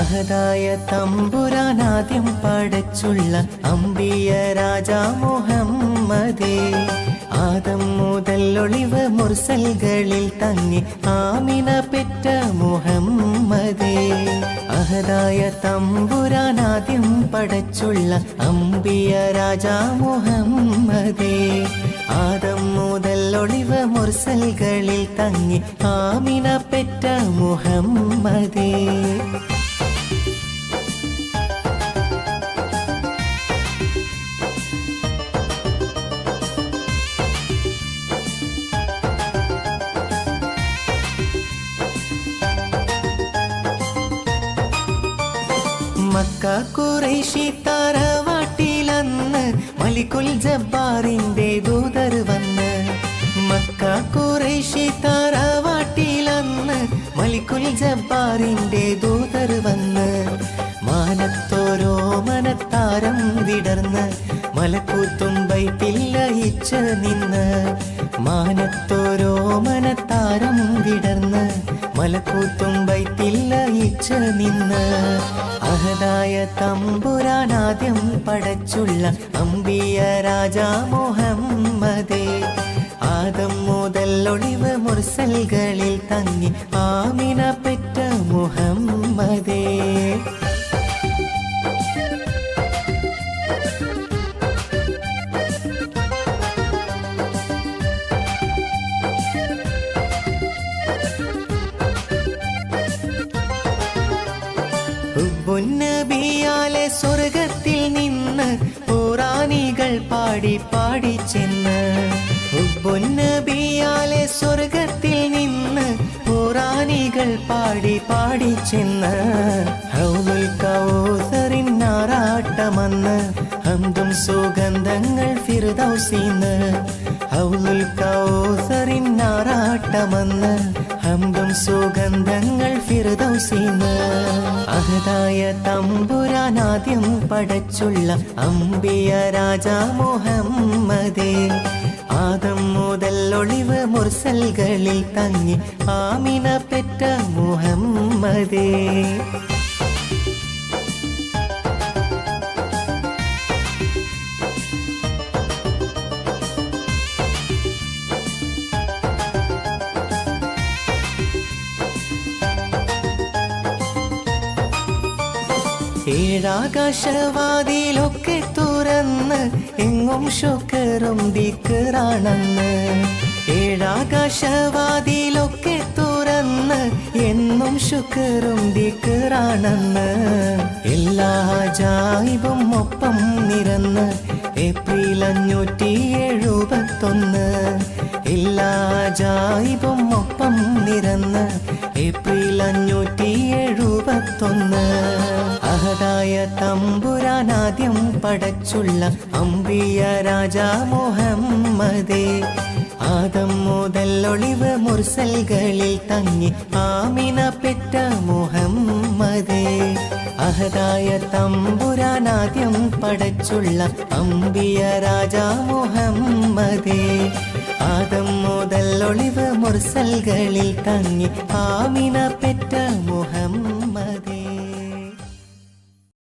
അഹദായ തമ്പുരാനാദ്യം പടച്ചുള്ള അമ്പിയ രാജ മുഹമ്മദേ. ആദം മുതൽ ഒളിവ് മുർസൽകളിൽ തങ്ങി ആമിന പെറ്റ മുഹമ്മദേ. അഹദായ തമ്പുരാനാദ്യം പടച്ചുള്ള അമ്പിയ രാജ മുഹമ്മദേ. ആദം മുതൽ ഒളിവ് മുർസൽകളിൽ തങ്ങി ആമിന പെറ്റ മുഹമ്മദേ. മക്ക കുറേശി തറവാട്ടിലന്ന് മലിക്കുൽ ജബ്ബാറിന്റെ ദൂതർ വന്ന്. മക്ക കുറേശി തറവാട്ടിലന്ന് മലിക്കുൽ ജബ്ബാറിന്റെ ദൂതർ വന്ന്. മാനത്തോരോ മനത്താരം വിടർന്ന് മലക്കൂത്തും ബൈത്തിൽ ലയിച്ച് നിന്ന്. മാനത്തോരോ മനത്താരം വിടർന്ന് മലക്കൂത്തും ബൈത്തിൽ ലയിച്ച് നിന്ന്. അഹദായ തമ്പുരാനാദ്യം പടച്ചുള്ള അമ്പിയ രാജ മുഹമ്മദേ ആദം മുതൽ ഒളിവ് മുർസൽകളിൽ തങ്ങി ആമിന പെറ്റ ഉബ്ബുന്നബിയാലെ സ്വർഗത്തിൽ നിന്ന് പുറാനികൾ പാടി പാടി ചെന്ന്. ഉബ്ബുന്നബിയാലെ സ്വർഗത്തിൽ നിന്ന് പുറാനികൾ പാടി പാടി ചെന്ന്. ഹൗലുൽ കൗസറിൻ നാറാട്ടമന്ന് ഹംദും സുഗന്ധങ്ങൾ ഫിർദൗസിന്ന്. ഹൗലുൽ കൗസറിൻ നാറാട്ടമന്ന് ഹംദും സുഗന്ധങ്ങൾ ഫിർദൗസിന്ന്. അഹദായ തമ്പുരാനാദ്യം പടച്ചുള്ള അമ്പിയ രാജാ മുഹമ്മദേ. ആദം മുതൽ ഒളിവ് മുർസൽകളിൽ തങ്ങി ആമിന പെറ്റ മുഹമ്മദേ. ഏഴാകാശവാതിലൊക്കെ തുറന്ന് എങ്ങും ശുക്കറും ദിക്കറാണെന്ന്. ഏഴാകാശവാതിലൊക്കെ തുറന്ന് എന്നും ശുക്കറും ദിക്കറാണെന്ന്. എല്ലാ ജായിബും ഒപ്പം നിരന്ന് ഏപ്രിൽ അഞ്ഞൂറ്റി എഴുപത്തൊന്ന് എല്ലാ ജായിബും ഒപ്പം നിരന്ന് ഏപ്രിൽ അഞ്ഞൂറ്റി എഴുപത്തൊന്ന് അഹദായ തമ്പുരാനാദ്യം പടച്ചുള്ള അമ്പിയ രാജ മുഹമ്മദേ. ആദം മുതൽ ഒളിവ് മുർസൽകളിൽ തങ്ങി ആമിന പെറ്റ മുഹമ്മദേ. അഹദായ തമ്പുരാനാദ്യം പടച്ചുള്ള അമ്പിയ രാജ മുഹമ്മദേ. ആദം മുതൽ ഒളിവ് മുർസൽകളിൽ തങ്ങി ആമിന പെറ്റ മുഹമ്മദേ.